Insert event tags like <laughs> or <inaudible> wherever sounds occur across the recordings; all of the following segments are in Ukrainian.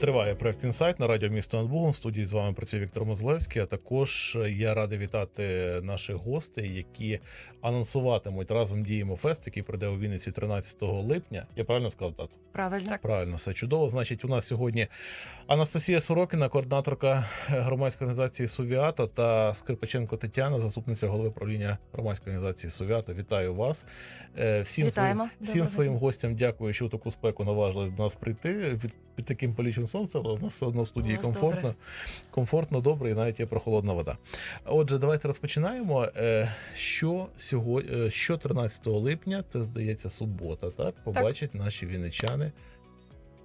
Триває проект інсайт на радіо місто над Богом. В студії з вами працює Віктор Мозлевський. А також я радий вітати наших гостей, які анонсуватимуть разом діємо фест, який пройде у Вінниці 13 липня. Я правильно сказав дату? Правильно. Правильно, все чудово. Значить, у нас сьогодні Анастасія Сорокіна, координаторка громадської організації Сувіато, та Скрипаченко Тетяна, заступниця голови правління громадської організації Сувіато. Вітаю вас. Е, Всім Вітаємо. своїм, всім Доброго своїм гостям дякую, що в таку спеку наважились до нас прийти під, таким палючим сонцем. але У нас все одно в студії У комфортно, добре. комфортно, добре, і навіть є прохолодна вода. Отже, давайте розпочинаємо. Е, Що сьогодні, що 13 липня, це здається субота, так побачать наші вінничани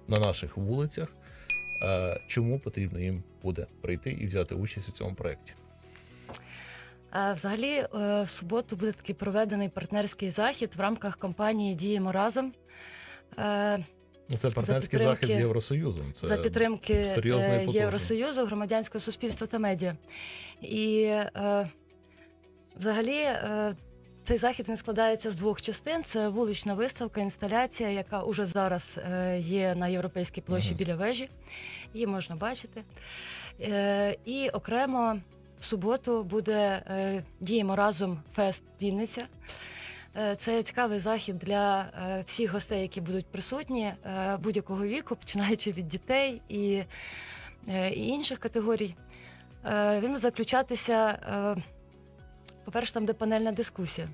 на наших вулицях. Е, Чому потрібно їм буде прийти і взяти участь у цьому проєкті? Е, Взагалі, е, в суботу буде такий проведений партнерський захід в рамках кампанії Діємо разом. Ну, це партнерський підтримки- захід з Євросоюзом. Це за підтримки е. Євросоюзу, громадянського суспільства та медіа. І е, взагалі е, цей захід він складається з двох частин: це вулична виставка, інсталяція, яка уже зараз е, є на європейській площі Мгм. біля вежі. Її можна бачити. Е, і окремо в суботу буде е, діємо разом фест Вінниця. Е, Це цікавий захід для е, всіх гостей, які будуть присутні е, будь-якого віку, починаючи від дітей і, і інших категорій. Він буде заключатися, по-перше, там де панельна дискусія.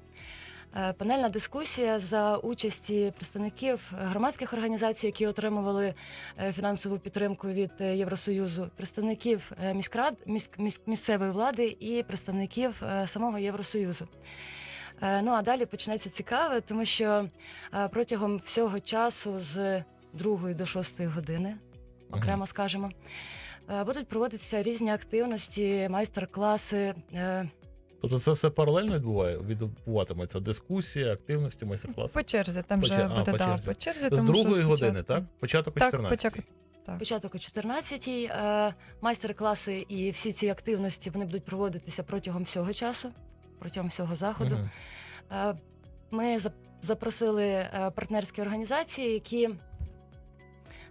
Панельна дискусія за участі представників громадських організацій, які отримували фінансову підтримку від Євросоюзу, представників міськрад, міськ, міськ- місцевої влади і представників самого Євросоюзу. Е, Ну а далі почнеться цікаве, тому що е, протягом всього часу з 2 до 6 години, окремо скажемо, е, будуть проводитися різні активності, майстер-класи. Тобто це все паралельно відбуває, відбуватиметься дискусія, активності, майстер-класи. По черзі, там По вже а, буде по да, по черзі. З другої години, так? Початок о 14 початок. Так. Початок о 14-й. е, Майстер-класи і всі ці активності вони будуть проводитися протягом всього часу, протягом всього заходу. Мгм. Е, Ми запросили е, партнерські організації, які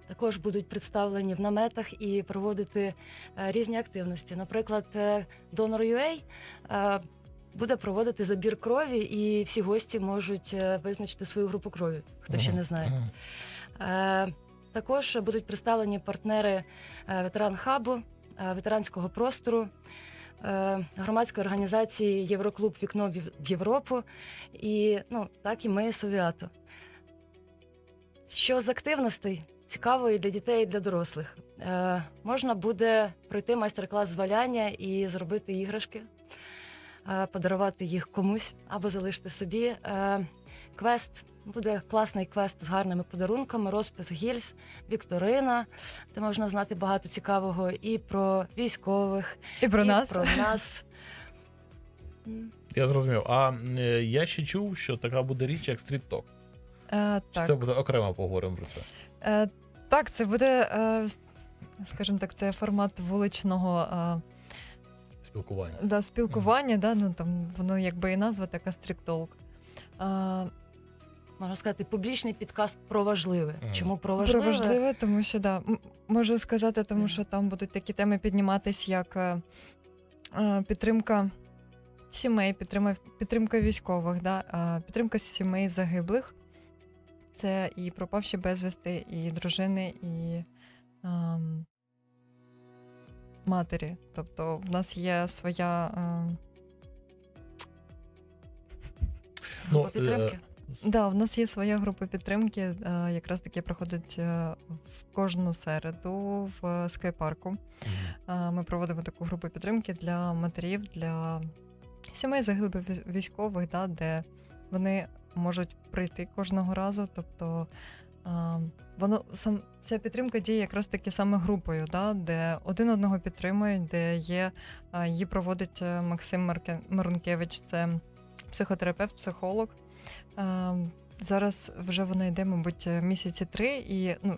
також будуть представлені в наметах і проводити е, різні активності. Наприклад, Donor.ua буде проводити забір крові, і всі гості можуть визначити свою групу крові, хто ще не знає. Також будуть представлені партнери ветеран хабу, ветеранського простору, громадської організації Євроклуб Вікно в в Європу і ну, так і ми Совіато. Що з активностей цікавої для дітей і для дорослих? Е, Можна буде пройти майстер-клас з валяння і зробити іграшки, е, подарувати їх комусь або залишити собі. Е, Квест буде класний квест з гарними подарунками, розпис гільз, вікторина, де можна знати багато цікавого і про військових, І про і нас. про нас. Я зрозумів. А е, я ще чув, що така буде річ, як стріт-ток. Е, Чи так. Це буде окремо поговоримо про це. Е, так, це буде, е, скажімо так, це формат вуличного е, Спілкування. да, спілкування, да, ну, там, воно якби і назва така стріктолк. Е, Можна сказати, публічний підкаст про важливе. Мгм. Чому про важливе? Про важливе? тому що да, можу сказати, тому що там будуть такі теми підніматись, як е, е, підтримка сімей, підтримка, підтримка військових, да, е, підтримка сімей загиблих. Це і пропавші безвісти, і дружини, і ем, матері. Тобто в нас є своя. ем, Ну, підтримки. Да, в нас є своя група підтримки, е, якраз таки проходить е, в кожну середу в скайпарку. Е, Ми проводимо таку групу підтримки для матерів, для сімей загиблих військ- військових, да, де вони можуть прийти кожного разу. Тобто е, воно сам ця підтримка діє якраз таки саме групою, да, де один одного підтримують, де є е, її проводить е, Максим Марке- Марункевич, це психотерапевт, психолог. Е, Зараз вже вона йде, мабуть, місяці три, і ну,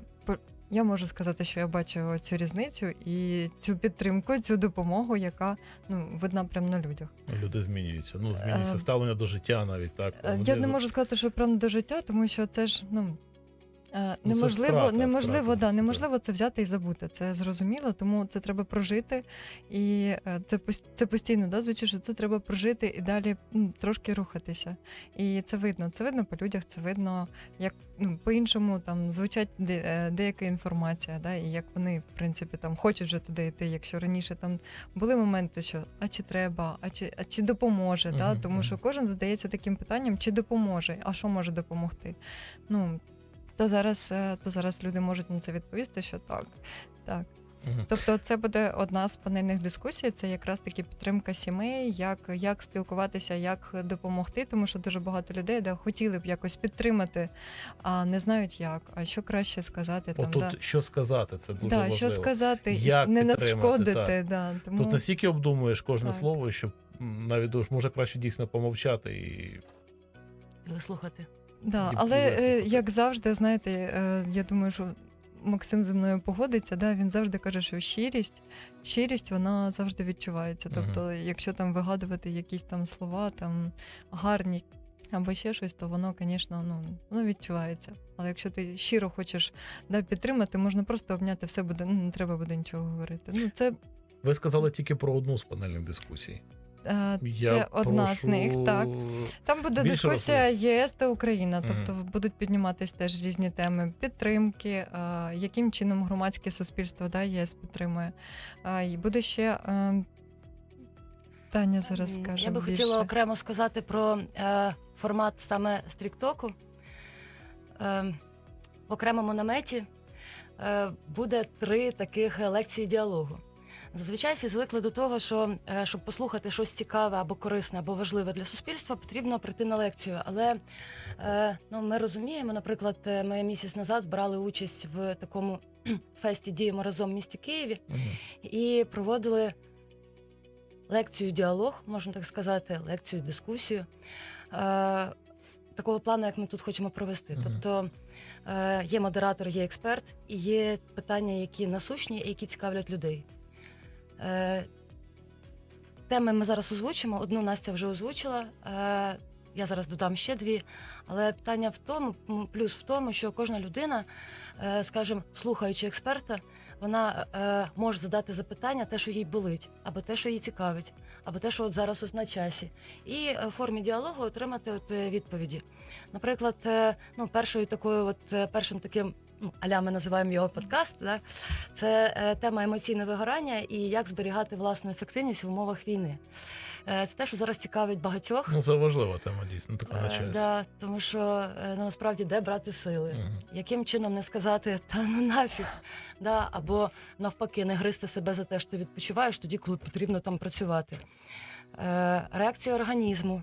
я можу сказати, що я бачу цю різницю і цю підтримку, цю допомогу, яка ну, видна прямо на людях. Люди змінюються. Ну, змінюється Е, ставлення до життя навіть так. Е, Я не можу сказати, що прямо до життя, тому що це ж ну. Е, Ну, це ж Неможливо, втрата, неможливо, втрата, да, неможливо це взяти і забути. Це зрозуміло, тому це треба прожити. І е, це пос- це постійно да, звучить, що це треба прожити і далі м, трошки рухатися. І це видно. Це видно по людях, це видно, як ну, по-іншому там звучать де, е, деяка інформація, да, і як вони, в принципі, там хочуть вже туди йти. Якщо раніше там були моменти, що а чи треба, а чи, а чи допоможе, да? Мгм, тому що кожен задається таким питанням, чи допоможе, а що може допомогти. Ну, то зараз, е, то зараз люди можуть на це відповісти, що так. Так. Тобто, це буде одна з панельних дискусій. Це якраз таки підтримка сімей, як, як спілкуватися, як допомогти, тому що дуже багато людей да, хотіли б якось підтримати, а не знають як. А що краще сказати там, Отут да. що сказати, це дуже Да, важливо. що сказати, і Як не нашкодити. Да, тому... Тут настільки обдумуєш кожне Так. слово, що навіть може краще дійсно помовчати і Вислухати. Да, але е, як завжди, знаєте, е, я думаю, що Максим зі мною погодиться. Да, він завжди каже, що щирість, щирість вона завжди відчувається. Тобто, якщо там вигадувати якісь там слова, там гарні або ще щось, то воно, звісно, ну воно відчувається. Але якщо ти щиро хочеш да, підтримати, можна просто обняти, все буде, ну не треба буде нічого говорити. Ну це, ви сказали тільки про одну з панельних дискусій. Е, Я це одна прошу... з них, так. Там буде Більше дискусія розповісти. ЄС та Україна, тобто будуть підніматись теж різні теми підтримки, е, яким чином громадське суспільство да, ЄС підтримує. А, І буде ще е, Таня зараз М, скаже. Я би більше. хотіла окремо сказати про е, формат саме стріктоку. Е, в окремому наметі е, буде три таких лекції діалогу. Зазвичай всі звикли до того, що е, щоб послухати щось цікаве або корисне, або важливе для суспільства, потрібно прийти на лекцію. Але е, ну, ми розуміємо, наприклад, е, ми місяць назад брали участь в такому <clears throat> фесті Діємо разом в місті Києві і проводили лекцію діалог, можна так сказати, лекцію дискусію. Такого плану, як ми тут хочемо провести. Мгм. Тобто е, є модератор, є експерт, і є питання, які насущні і які цікавлять людей. Е, теми ми зараз озвучимо. Одну Настя вже озвучила. Е, я зараз додам ще дві. Але питання в тому, плюс в тому, що кожна людина, е, скажімо, слухаючи експерта, вона може задати запитання, те, що їй болить, або те, що їй цікавить, або те, що от зараз ось на часі, і в формі діалогу отримати от відповіді. Наприклад, ну, першою такою, от першим таким. Ну, аля ми називаємо його подкаст. Да? Це е, тема емоційне вигорання і як зберігати власну ефективність в умовах війни. Е, це те, що зараз цікавить багатьох. Ну, це важлива тема, дійсно, така на Е, да, тому що е, ну, насправді де брати сили. Мгм. Яким чином не сказати та ну нафіг, да, або навпаки, не гризти себе за те, що ти відпочиваєш тоді, коли потрібно там працювати. Е, реакція організму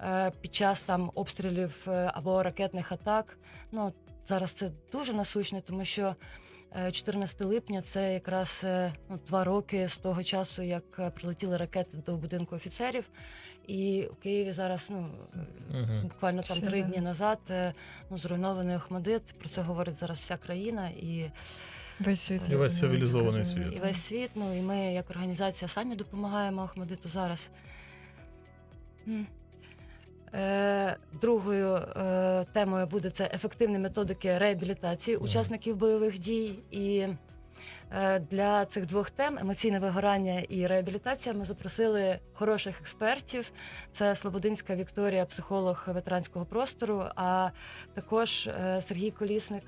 е, під час там обстрілів е, або ракетних атак. Ну зараз це дуже насущне, тому що е, 14 липня це якраз е, ну, два роки з того часу, як е, прилетіли ракети до будинку офіцерів. І у Києві зараз ну е, Мгм. буквально там три да. дні назад е, ну, зруйнований Охмадит. Про це говорить зараз вся країна і, Весь світ. І весь цивілізований світ. і весь світ. Ну і ми, як організація, самі допомагаємо Охмадиту зараз. Е, другою е, темою буде це ефективні методики реабілітації учасників бойових дій. І е, для цих двох тем емоційне вигорання і реабілітація ми запросили хороших експертів. Це Слободинська Вікторія, психолог ветеранського простору, а також Сергій Колісник,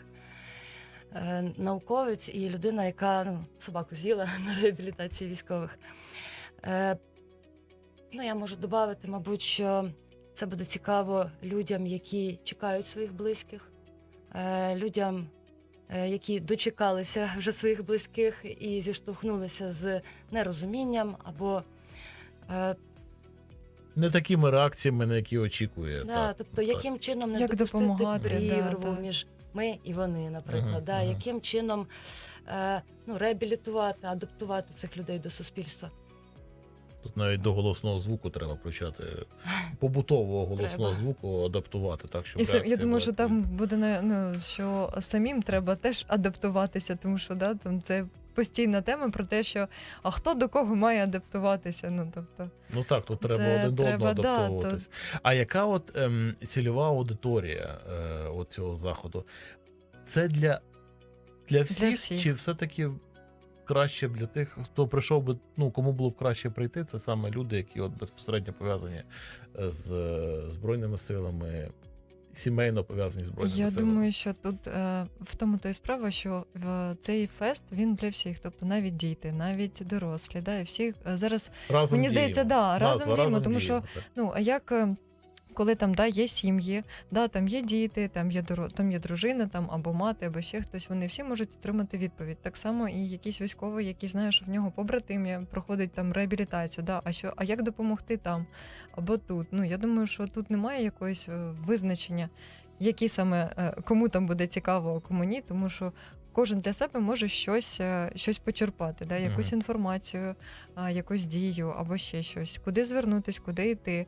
науковець і людина, яка ну, собаку з'їла <laughs> на реабілітації військових. Е, ну, я можу додати, мабуть, що це буде цікаво людям, які чекають своїх близьких, е, людям, е, які дочекалися вже своїх близьких і зіштовхнулися з нерозумінням або е, Не такими реакціями, на які очікує. Да, так, тобто, так. яким чином не Як допустити прірву да. між ми і вони, наприклад, Мгм, да, мгм. яким чином е, ну, реабілітувати, адаптувати цих людей до суспільства. Тут навіть до голосного звуку треба включати побутового голосного Треба. звуку, адаптувати так, щоб І сам, я реакція думаю, була що там буде на- ну, що самим треба теж адаптуватися, тому що да, там це постійна тема про те, що а хто до кого має адаптуватися. Ну тобто, Ну так, тут треба Це один до одного треба, да, адаптовуватись. А яка от ем, цільова аудиторія е, от цього заходу? Це для, для всіх, всіх. чи все-таки краще для тих, хто прийшов би, ну кому було б краще прийти, це саме люди, які от безпосередньо пов'язані е, з е, Збройними силами, сімейно пов'язані з Збройними Я силами. думаю, що тут е, в тому то і справа, що в цей фест він для всіх, тобто навіть діти, навіть дорослі, да, і всіх е, зараз разом мені здається, діємо. да, разом Назва, діємо, тому що так. Ну, а як коли там да, є сім'ї, да, там є діти, там є, там є дружина, там або мати, або ще хтось, вони всі можуть отримати відповідь. Так само і якийсь військовий, який знає, що в нього побратим є, проходить там реабілітацію. Да, а що, а як допомогти там або тут? Ну, я думаю, що тут немає якогось е, визначення, які саме е, кому там буде цікаво, а кому ні, тому що. Кожен для себе може щось, е, щось почерпати, да, якусь інформацію, якусь дію або ще щось, куди звернутись, куди йти.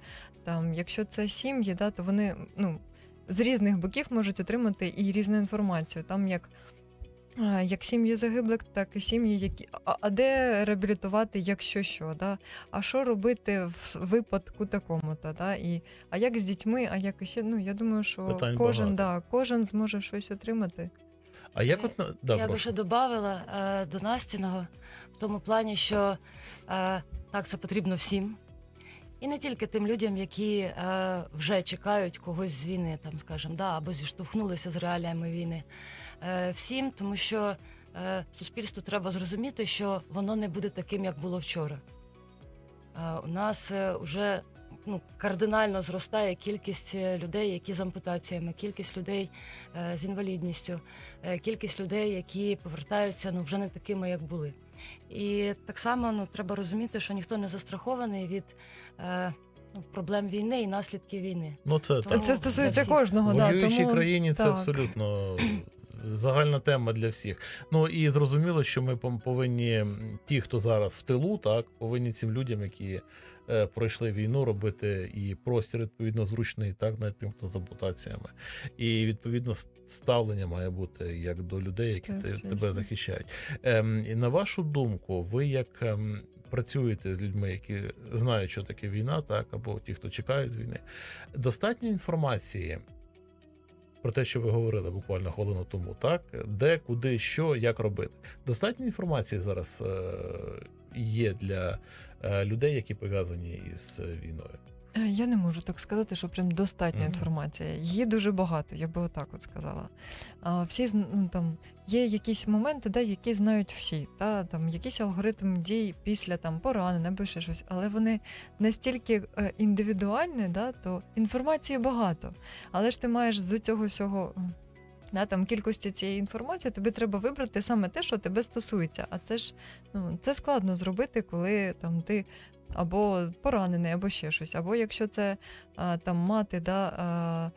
Там, якщо це сім'ї, да, то вони ну, з різних боків можуть отримати і різну інформацію. Там як, а, як сім'ї загиблих, так і сім'ї, які. А, а де реабілітувати, якщо що, да? а що робити в випадку такому-то? Да? І, а як з дітьми, а як іще, ну я думаю, що Питань кожен, багато. да, кожен зможе щось отримати. А як от да, я би ще додавала е, до Настіного в тому плані, що е, так це потрібно всім. І не тільки тим людям, які е, вже чекають когось з війни, там, скажімо, да, або зіштовхнулися з реаліями війни. Е, всім, тому що е, суспільству треба зрозуміти, що воно не буде таким, як було вчора. Е, у нас вже ну, кардинально зростає кількість е, людей, які з ампутаціями, кількість людей е, з інвалідністю, е, кількість людей, які повертаються ну, вже не такими, як були. І так само ну, треба розуміти, що ніхто не застрахований від е, ну, проблем війни і наслідків війни. Ну, це Тому Це стосується для кожного, В да, воюючій тому, країні це так. абсолютно загальна тема для всіх. Ну і зрозуміло, що ми повинні, ті, хто зараз в тилу, так, повинні цим людям, які е, пройшли війну, робити і простір відповідно зручний, так, навіть тим, хто з ампутаціями. І відповідно ставлення має бути як до людей, які Так, тебе захищають. Ем, і на вашу думку, ви як. ем, Працюєте з людьми, які знають, що таке війна, так або ті, хто чекають з війни. Достатньо інформації про те, що ви говорили буквально хвилину тому, так де, куди, що, як робити. Достатньо інформації зараз е, є для е, людей, які пов'язані із е, війною. Е, Я не можу так сказати, що прям достатньо Мгм. інформації. Її дуже багато, я би отак от сказала. А, всі ну, там є якісь моменти, да, які знають всі, та там якийсь алгоритм дій після там поранень або ще щось, але вони настільки е, індивідуальні, да, то інформації багато. Але ж ти маєш з цього всього. Да, там кількості цієї інформації тобі треба вибрати саме те, що тебе стосується. А це ж ну, це складно зробити, коли там ти або поранений, або ще щось. Або якщо це а, там мати да, а,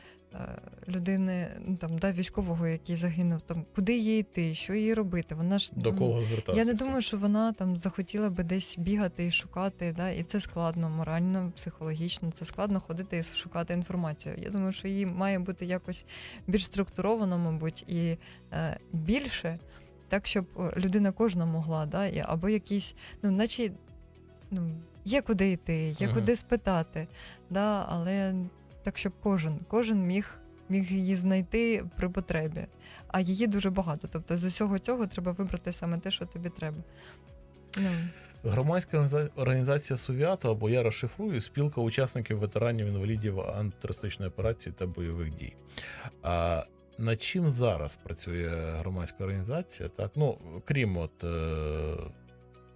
людини, ну, там, да, військового, який загинув, там, куди їй йти, що їй робити. Вона ж До ну, кого звертатися? я не думаю, що вона там захотіла би десь бігати і шукати, да, і це складно морально, психологічно, це складно ходити і шукати інформацію. Я думаю, що їй має бути якось більш структуровано, мабуть, і е, більше, так, щоб е, людина кожна могла, да, і, або якісь, ну, наче ну, є куди йти, є Мгм. куди спитати, да, але так, щоб кожен, кожен міг. Міг її знайти при потребі, а її дуже багато. Тобто з усього цього треба вибрати саме те, що тобі треба. Ну, Громадська організація Сувято, або я розшифрую, спілка учасників ветеранів інвалідів антитерористичної операції та бойових дій. А над чим зараз працює громадська організація? Так, ну крім от е,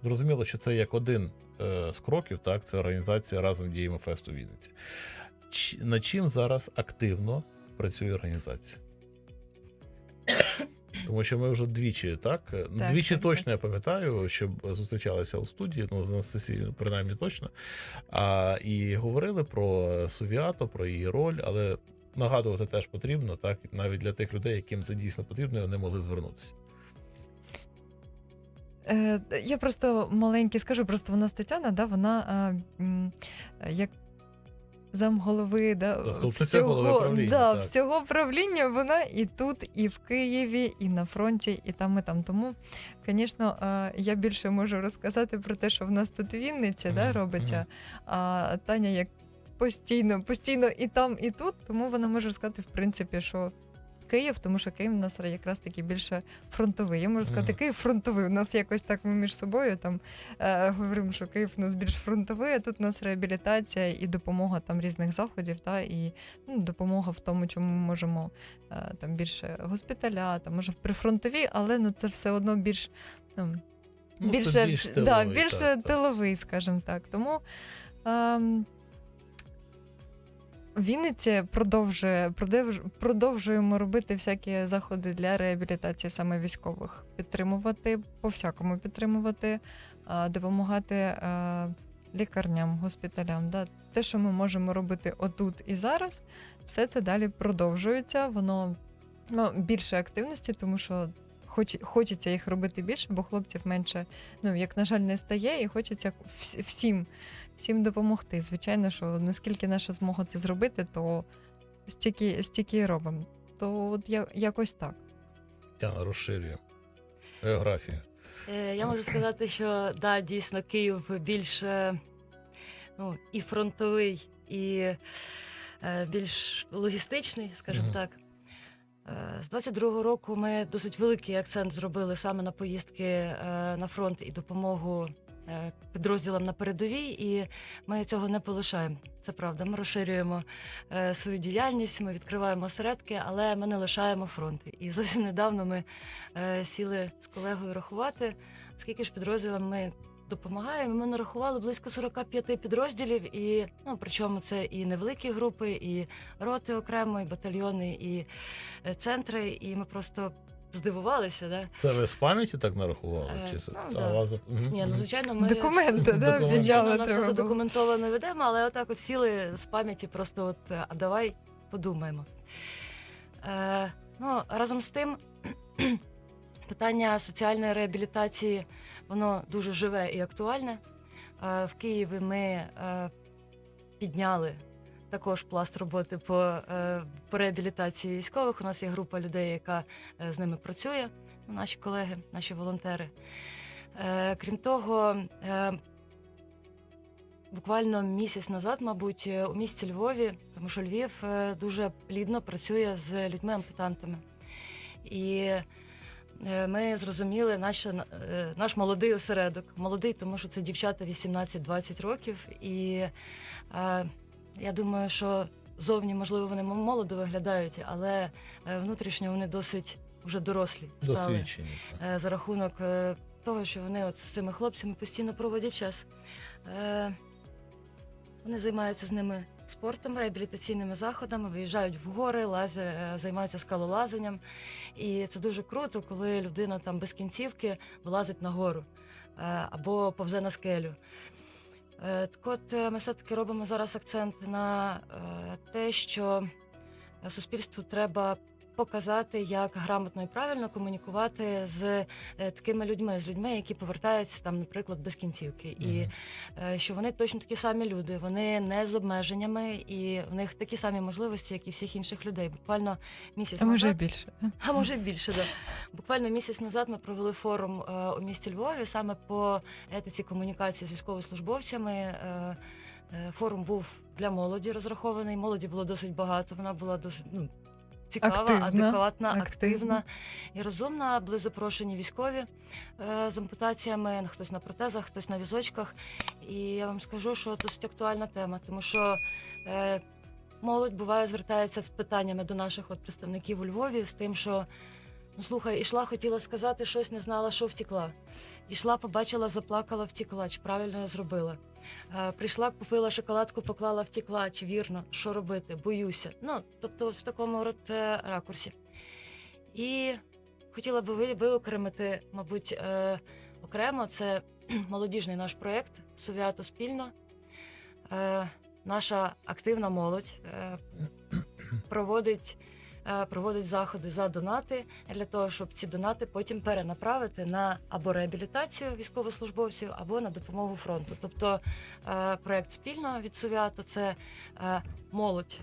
зрозуміло, що це як один е, з кроків, так, це організація разом діємо фесту Вінниці. Над чим зараз активно працює організація? Тому що ми вже двічі, так? Так, двічі так, точно я пам'ятаю, щоб зустрічалися у студії, ну з Анастасією, принаймні точно. А, і говорили про Сувіато, про її роль, але нагадувати теж потрібно, так, навіть для тих людей, яким це дійсно потрібно, і вони могли звернутися. Е, я просто маленький скажу, просто вона Тетяна, да, вона як замголови да, всього, голови правління, да, так. всього правління, вона і тут, і в Києві, і на фронті, і там, і там. Тому, звісно, е, я більше можу розказати про те, що в нас тут Вінниця mm -hmm. да, робиться, а Таня як постійно, постійно і там, і тут, тому вона може сказати, в принципі, що Київ, тому що Київ у нас якраз таки більше фронтовий. Я можу сказати, Київ фронтовий. У нас якось так ми між собою там е, говоримо, що Київ у нас більш фронтовий, а тут у нас реабілітація і допомога там різних заходів, та і ну, допомога в тому, чому ми можемо е, там більше госпіталя, там може в прифронтові, але ну це все одно більш ну, Ну, більше, більш да, тиловий, більше так, так. тиловий, скажімо так. Тому ем, в Вінниці продовжує, продовж, продовжуємо робити всякі заходи для реабілітації саме військових, підтримувати, по-всякому підтримувати, е, допомагати е, лікарням, госпіталям. Да. Те, що ми можемо робити отут і зараз, все це далі продовжується. Воно ну, більше активності, тому що хоч, хочеться їх робити більше, бо хлопців менше, ну як на жаль, не стає, і хочеться всім, всім допомогти. Звичайно, що наскільки наша змога це зробити, то стільки, стільки і робимо. То от я, якось так. Тяна розширює географію. Е, Я можу сказати, що да, дійсно Київ більш е, ну, і фронтовий, і е, більш логістичний, скажімо так. Е, З 22-го року ми досить великий акцент зробили саме на поїздки е, на фронт і допомогу підрозділам на передовій, і ми цього не полишаємо. Це правда. Ми розширюємо е, свою діяльність, ми відкриваємо осередки, але ми не лишаємо фронт. І зовсім недавно ми е, сіли з колегою рахувати, скільки ж підрозділам ми допомагаємо. Ми нарахували близько 45 підрозділів, і ну причому це і невеликі групи, і роти окремо, і батальйони, і е, центри. І ми просто здивувалися. Да? Це ви з пам'яті так нарахували? Е, Чи це? ну, А да. вас Ні, ну звичайно, ми Документи, да, взяли у нас треба все задокументовано ведемо, але отак от сіли з пам'яті, просто от а давай подумаємо. Е, ну, разом з тим, <clears throat> питання соціальної реабілітації воно дуже живе і актуальне. Е, в Києві ми е, підняли також пласт роботи по, е, по реабілітації військових. У нас є група людей, яка е, з ними працює, наші колеги, наші волонтери. Е, крім того, е, буквально місяць назад, мабуть, е, у місті Львові, тому що Львів е, дуже плідно працює з людьми-ампутантами. І е, ми зрозуміли наш, е, наш молодий осередок. Молодий, тому що це дівчата 18-20 років. І е, я думаю, що зовні, можливо, вони молодо виглядають, але е, внутрішньо вони досить вже дорослі стали Досвідчені. так. е, за рахунок е, того, що вони от з цими хлопцями постійно проводять час. Е, Вони займаються з ними спортом, реабілітаційними заходами, виїжджають в гори, лазя, е, займаються скалолазанням. І це дуже круто, коли людина там без кінцівки вилазить на гору е, або повзе на скелю. Е, Так от е, ми все-таки робимо зараз акцент на е, те, що суспільству треба показати, як грамотно і правильно комунікувати з е, такими людьми, з людьми, які повертаються там, наприклад, без кінцівки, і е, що вони точно такі самі люди, вони не з обмеженнями, і в них такі самі можливості, як і всіх інших людей. Буквально місяць А може назад, більше. а може більше, да. Буквально місяць назад ми провели форум е, у місті Львові саме по етиці комунікації з військовослужбовцями. Форум був для молоді розрахований. Молоді було досить багато. Вона була досить ну, цікава, Активна, адекватна, активна. активна і розумна. Були запрошені військові е, з ампутаціями, хтось на протезах, хтось на візочках. І я вам скажу, що досить актуальна тема, тому що. Е, Молодь буває звертається з питаннями до наших от представників у Львові з тим, що ну слухай, ішла, хотіла сказати щось, не знала, що втекла. Ішла, побачила, заплакала, втекла, чи правильно я зробила. Е, прийшла, купила шоколадку, поклала, втекла, чи вірно, що робити, боюся. Ну, тобто, в такому от, е, ракурсі. І хотіла би виокремити, мабуть, е, окремо це <clears throat> молодіжний наш проєкт Совіато спільно. Е, наша активна молодь е, <clears throat> проводить, проводить заходи за донати для того, щоб ці донати потім перенаправити на або реабілітацію військовослужбовців, або на допомогу фронту. Тобто е, проект спільно від Совіато це е, молодь.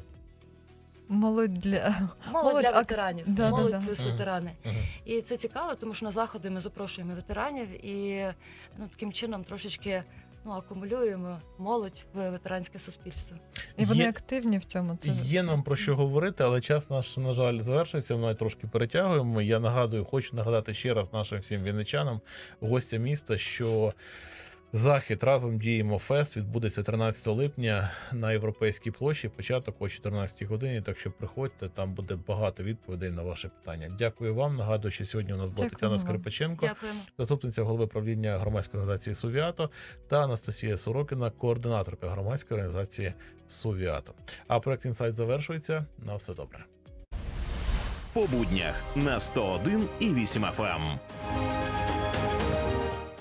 Молодь для Молодь, Молодь для ак- ветеранів, Да, да, молодь да. плюс Ага. ветерани. Ага. І це цікаво, тому що на заходи ми запрошуємо ветеранів і ну, таким чином трошечки ну, акумулюємо молодь в ветеранське суспільство. І вони Є- активні в цьому. Це Є нам про що говорити, але час наш, на жаль, завершується. Ми трошки перетягуємо. Я нагадую, хочу нагадати ще раз нашим всім вінничанам, гостям міста, що захід разом діємо фест відбудеться 13 липня на європейській площі. Початок о 14 годині. Так що приходьте, там буде багато відповідей на ваші питання. Дякую вам. Нагадую, що сьогодні у нас була Тетяна. Скрипаченко, Дякуємо. заступниця голови правління громадської організації Сувіато та Анастасія Сорокіна, координаторка громадської організації Сувіато. А проект інсайт завершується. На все добре. по буднях на 101 і 8 FM.